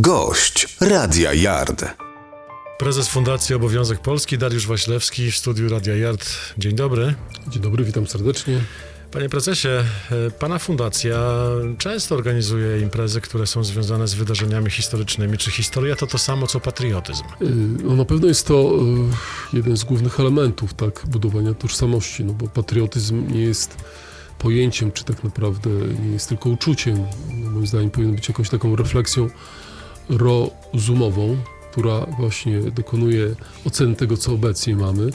Gość Radia Yard. Prezes Fundacji Obowiązek Polski Dariusz Waślewski w studiu Radia Yard. Dzień dobry. Dzień dobry, witam serdecznie. Panie prezesie, e, pana fundacja często organizuje imprezy, które są związane z wydarzeniami historycznymi. Czy historia to to samo co patriotyzm? Y, No na pewno jest to y, jeden z głównych elementów tak, budowania tożsamości, no bo patriotyzm nie jest pojęciem, czy tak naprawdę nie jest tylko uczuciem. Moim zdaniem powinien być jakąś taką refleksją rozumową, która właśnie dokonuje oceny tego, co obecnie mamy.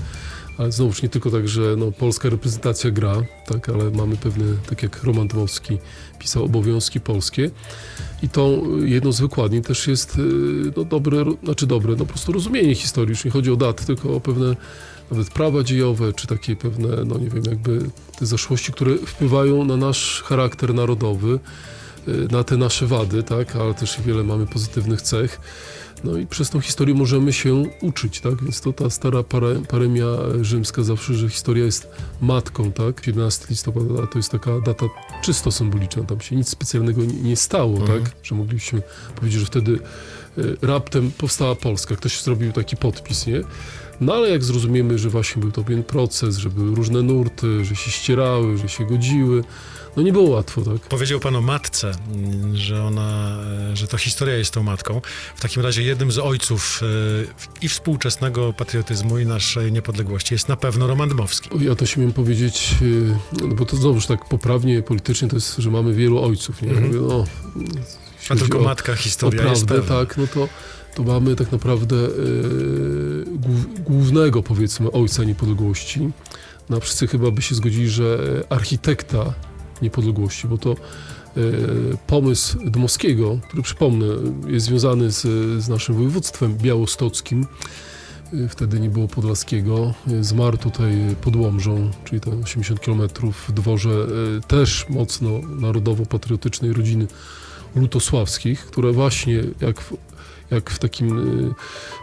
Ale znowuż nie tylko tak, że no, polska reprezentacja gra, tak, ale mamy pewne, tak jak Roman Dmowski pisał, obowiązki polskie. I tą y, jedną z wykładni też jest y, no, dobre, znaczy dobre, no po prostu rozumienie historii. Już nie chodzi o daty, tylko o pewne nawet prawa dziejowe, czy takie pewne, no nie wiem, jakby te zaszłości, które wpływają na nasz charakter narodowy, na te nasze wady, tak, ale też wiele mamy pozytywnych cech. No i przez tą historię możemy się uczyć, tak? Więc to ta stara pare, paremia rzymska zawsze, że historia jest matką, tak? 11 listopada to jest taka data czysto symboliczna, tam się nic specjalnego nie, nie stało, Mhm. tak? Że moglibyśmy powiedzieć, że wtedy y, raptem powstała Polska, ktoś zrobił taki podpis, nie? No ale jak zrozumiemy, że właśnie był to pewien proces, że były różne nurty, że się ścierały, że się godziły, no nie było łatwo, tak? Powiedział pan o matce, że ona, e, że to historia jest tą matką. W takim razie jednym z ojców e, i współczesnego patriotyzmu i naszej niepodległości jest na pewno Roman Dmowski. Ja to śmiem powiedzieć, yy, no bo to znowuż tak poprawnie politycznie to jest, że mamy wielu ojców, nie? Mhm. Mówię, no, A tylko o, matka o historia jest prawdę, pewna. tak, no to, to mamy tak naprawdę yy, głów- głównego, powiedzmy, ojca niepodległości. No, wszyscy chyba by się zgodzili, że architekta niepodległości, bo to yy, pomysł Dmowskiego, który przypomnę, jest związany z, z naszym województwem białostockim, Y, Wtedy nie było Podlaskiego. Y, Zmarł tutaj pod Łomżą, czyli te 80 km w dworze też mocno narodowo-patriotycznej rodziny Lutosławskich, które właśnie jak jak w takim, y,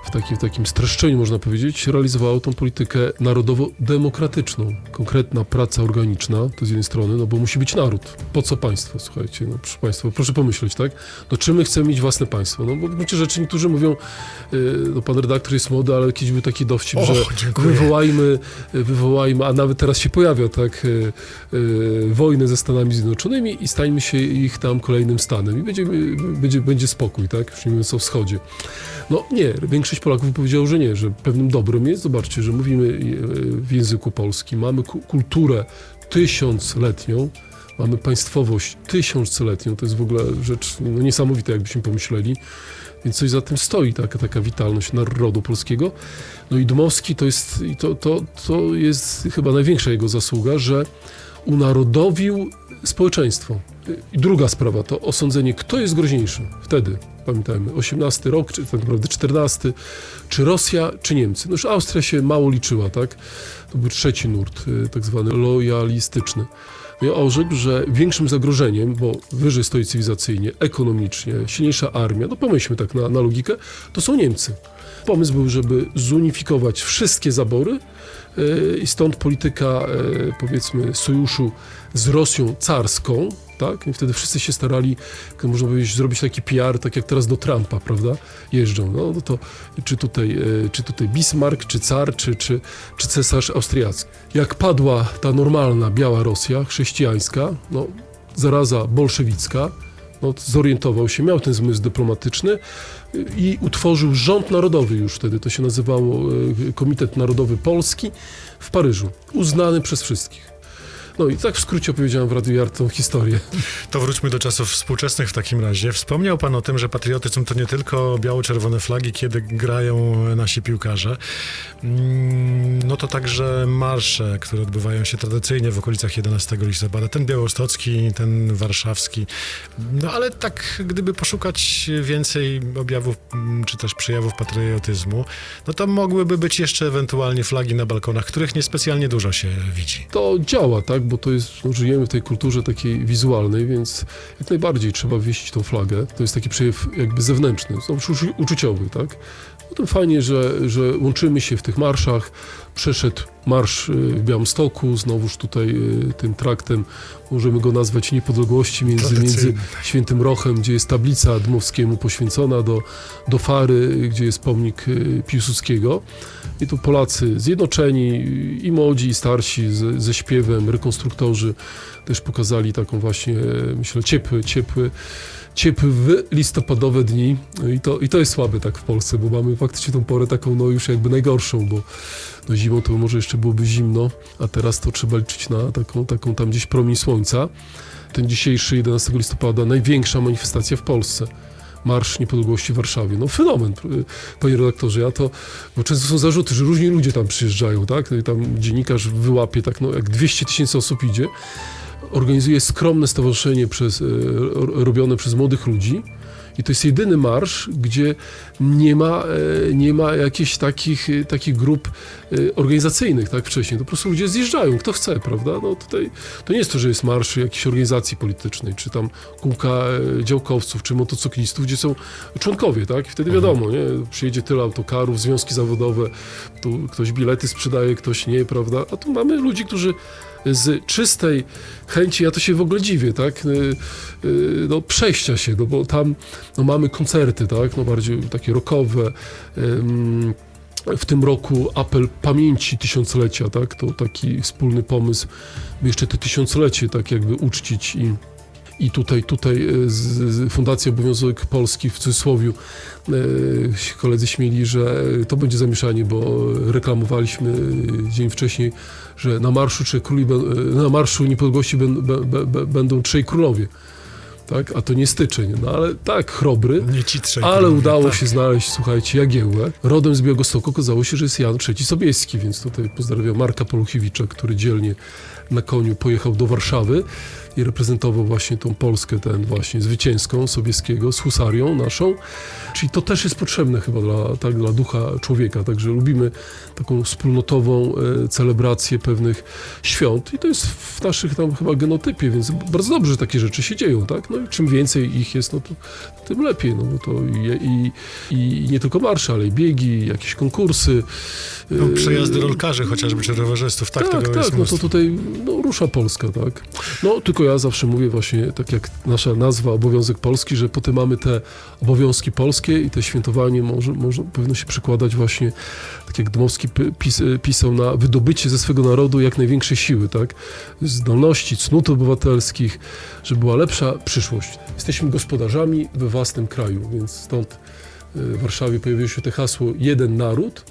w takim, w takim streszczeniu można powiedzieć, realizowało tą politykę narodowo-demokratyczną. Konkretna praca organiczna, to z jednej strony, no bo musi być naród. Po co państwo, słuchajcie, no proszę państwa, proszę pomyśleć, tak? No czy my chcemy mieć własne państwo? No bo w gruncie rzeczy niektórzy mówią, y, no pan redaktor jest młody, ale kiedyś był taki dowcip, Och, że dziękuję. wywołajmy, wywołajmy, a nawet teraz się pojawia, tak, y, y, wojnę ze Stanami Zjednoczonymi i stańmy się ich tam kolejnym stanem i będzie, będzie, będzie spokój, tak, już nie mówiąc o wschodzie. No nie, większość Polaków powiedziało, że nie, że pewnym dobrem jest, zobaczcie, że mówimy y, w języku polskim, mamy ku- kulturę tysiącletnią, mamy państwowość tysiącletnią, to jest w ogóle rzecz no, niesamowita, jakbyśmy pomyśleli. Więc coś za tym stoi, taka, taka witalność narodu polskiego. No i Dmowski to jest, to, to, to jest chyba największa jego zasługa, że unarodowił społeczeństwo. I druga sprawa to osądzenie, kto jest groźniejszy wtedy. Pamiętajmy, 18 rok, czy tak naprawdę 14, czy Rosja, czy Niemcy. No już Austria się mało liczyła, tak? To był trzeci nurt, y, tak zwany lojalistyczny. No i orzekł, że większym zagrożeniem, bo wyżej stoi cywilizacyjnie, ekonomicznie, silniejsza armia, no pomyślmy tak na, na logikę, to są Niemcy. Pomysł był, żeby zunifikować wszystkie zabory yy, i stąd polityka, yy, powiedzmy, sojuszu z Rosją carską, tak? I wtedy wszyscy się starali, jak można powiedzieć, zrobić taki PR, tak jak teraz do Trumpa, prawda? Jeżdżą, no, no to czy tutaj, yy, czy tutaj Bismarck, czy car, czy, czy, czy cesarz austriacki. Jak padła ta normalna biała Rosja, chrześcijańska, no, zaraza bolszewicka, no, zorientował się, miał ten zmysł dyplomatyczny y, i utworzył rząd narodowy już wtedy, to się nazywało y, Komitet Narodowy Polski w Paryżu, uznany przez wszystkich. No i tak w skrócie opowiedziałem w Radiu Yard tą historię. To wróćmy do czasów współczesnych w takim razie. Wspomniał pan o tym, że patriotyzm to nie tylko biało-czerwone flagi, kiedy grają nasi piłkarze. Mm, No to także marsze, które odbywają się tradycyjnie w okolicach 11 listopada. Ten białostocki, ten warszawski. No ale tak, gdyby poszukać więcej objawów mm, czy też przejawów patriotyzmu, no to mogłyby być jeszcze ewentualnie flagi na balkonach, których niespecjalnie dużo się widzi. To działa, tak, bo to jest, no, żyjemy w tej kulturze takiej wizualnej, więc jak najbardziej trzeba wieścić tą flagę. To jest taki przejaw jakby zewnętrzny, uczu- uczuciowy, tak. Potem fajnie, że, że łączymy się w tych marszach. Przeszedł marsz y, w Białymstoku, znowuż tutaj y, tym traktem, możemy go nazwać niepodległości między, między Tradycyjny. Świętym Rochem, gdzie jest tablica Dmowskiemu poświęcona, do, do Fary, gdzie jest pomnik y, Piłsudskiego. I tu Polacy zjednoczeni, i młodzi, i starsi, z, ze śpiewem, rekonstruktorzy też pokazali taką właśnie, e, myślę, ciepły, ciepły, ciepły w listopadowe dni. No I to, I to jest słabe tak w Polsce, bo mamy faktycznie tą porę taką no już jakby najgorszą, bo no zimą to może jeszcze byłoby zimno, a teraz to trzeba liczyć na taką, taką tam gdzieś promień słońca. Ten dzisiejszy 11 listopada największa manifestacja w Polsce. Marsz Niepodległości w Warszawie. No fenomen, panie redaktorze. Ja to, bo często są zarzuty, że różni ludzie tam przyjeżdżają, tak? No tam dziennikarz wyłapie, tak, no jak 200 tysięcy osób idzie, organizuje skromne stowarzyszenie przez, e, ro- robione przez młodych ludzi. I to jest jedyny marsz, gdzie nie ma, e, nie ma jakichś takich, e, takich grup e, organizacyjnych, tak wcześniej. To po prostu ludzie zjeżdżają, kto chce, prawda? No tutaj to nie jest to, że jest marsz jakiejś organizacji politycznej, czy tam kółka działkowców, czy motocyklistów, gdzie są członkowie, tak? I wtedy wiadomo, nie? Przyjedzie tyle autokarów, związki zawodowe, tu ktoś bilety sprzedaje, ktoś nie, prawda? A tu mamy ludzi, którzy z czystej chęci, ja to się w ogóle dziwię, tak, y, y, no przejścia się, no bo tam no, mamy koncerty, tak, no bardziej takie rockowe, ym, w tym roku apel pamięci tysiąclecia, tak, to taki wspólny pomysł, by jeszcze to tysiąclecie tak jakby uczcić i i tutaj, tutaj e, Fundacja Obowiązek Polski w cudzysłowie e, koledzy śmieli, że to będzie zamieszanie, bo reklamowaliśmy e, dzień wcześniej, że na marszu, trzej króli, e, na marszu niepodległości bę- bę- bę- bę- będą trzej królowie. Tak? A to nie styczeń. No ale tak, chrobry. Nie. Ale królowie, udało tak. się znaleźć, słuchajcie, Jagiełłę. Rodem z Białegostoku okazało się, że jest Jan III Sobieski, więc tutaj pozdrawiam Marka Poluchiewicza, który dzielnie na koniu pojechał do Warszawy i reprezentował właśnie tą Polskę, ten właśnie zwycięską Sobieskiego z husarią naszą. Czyli to też jest potrzebne chyba dla, tak, dla ducha człowieka, także lubimy taką wspólnotową e, celebrację pewnych świąt i to jest w naszych tam chyba genotypie, więc bardzo dobrze, że takie rzeczy się dzieją, tak? No i czym więcej ich jest, no to tym lepiej, no bo to i, i, i nie tylko marsze, ale i biegi, jakieś konkursy. No, e, przejazdy rolkarzy chociażby, czy rowerzystów, tak, tak, tak, no to tutaj no, rusza Polska, tak. No tylko ja zawsze mówię właśnie, tak jak nasza nazwa Obowiązek Polski, że potem mamy te obowiązki polskie i te świętowanie może, może powinno się przekładać właśnie, tak jak Dmowski pis, e, pisał, na wydobycie ze swego narodu jak największej siły, tak. Zdolności, cnót obywatelskich, żeby była lepsza przyszłość. Jesteśmy gospodarzami we własnym kraju, więc stąd e, w Warszawie pojawiło się to hasło jeden naród,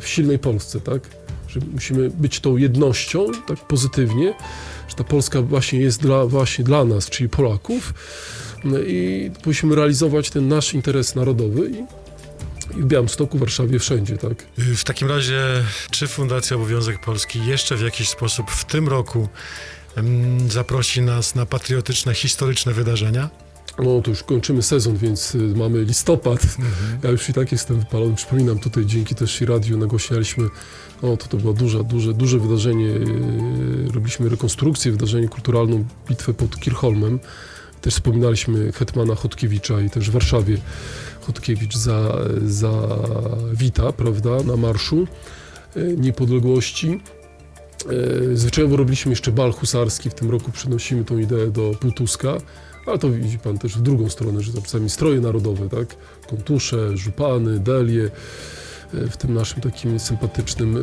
w silnej Polsce, tak? Że musimy być tą jednością, tak pozytywnie, że ta Polska właśnie jest dla, właśnie dla nas, czyli Polaków no i musimy realizować ten nasz interes narodowy i, w Białymstoku, Warszawie, wszędzie, tak? W takim razie, czy Fundacja Obowiązek Polski jeszcze w jakiś sposób w tym roku zaprosi nas na patriotyczne, historyczne wydarzenia? No to już kończymy sezon, więc y, mamy listopad. Ja już i tak jestem wypalony. Przypominam, tutaj dzięki też i radiu nagłośnialiśmy, no to to było duże, duże, duże wydarzenie. Yy, Robiliśmy rekonstrukcję, wydarzenie kulturalną, bitwę pod Kirchholmem. Też wspominaliśmy Hetmana Chodkiewicza i też w Warszawie Chodkiewicz za, za wita, prawda, na marszu yy, niepodległości. Yy, Zwyczajowo robiliśmy jeszcze bal husarski, w tym roku przynosimy tą ideę do Półtuska, ale to widzi pan też w drugą stronę, że czasami stroje narodowe, tak? Kontusze, żupany, delie, e, w tym naszym takim sympatycznym e,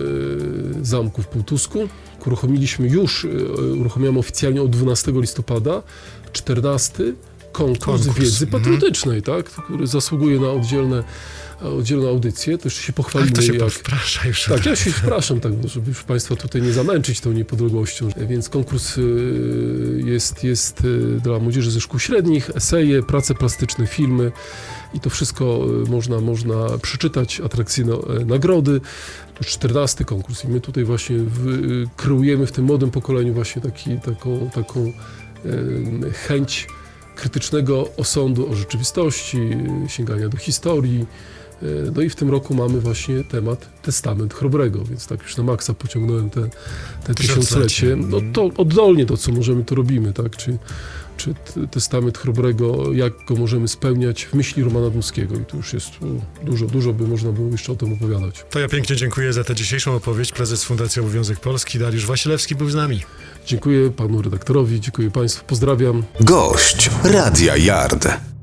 zamku w Półtusku. Uruchomiliśmy już, e, uruchomiamy oficjalnie od 12 listopada 14 konkurs, Konkurs, wiedzy mhm. patriotycznej, tak? który zasługuje na oddzielne, oddzielną audycję. To jeszcze się Ale pochwalimy, to się jak, powprasza już. tak, ja się wpraszam, tak, żeby już Państwa tutaj nie zamęczyć tą niepodległością. Więc konkurs y, jest, jest y, dla młodzieży ze szkół średnich, eseje, prace plastyczne, filmy i to wszystko można, można przeczytać, atrakcyjne e, nagrody. To już 14 konkurs i my tutaj właśnie w, kreujemy w tym młodym pokoleniu właśnie taki, taką, taką chęć krytycznego osądu o rzeczywistości, sięgania do historii, No i w tym roku mamy właśnie temat Testament Chrobrego, więc tak już na maksa pociągnąłem te, te Tysiąclecie. No to oddolnie to, co możemy, to robimy, tak? Czy czy testament chrobrego, jak go możemy spełniać w myśli Romana Dmowskiego. I tu już jest dużo, dużo by można było jeszcze o tym opowiadać. To ja pięknie dziękuję za tę dzisiejszą opowieść. Prezes Fundacji Obowiązek Polski Dariusz Wasilewski był z nami. Dziękuję panu redaktorowi, dziękuję państwu, pozdrawiam. Gość Radia Yard.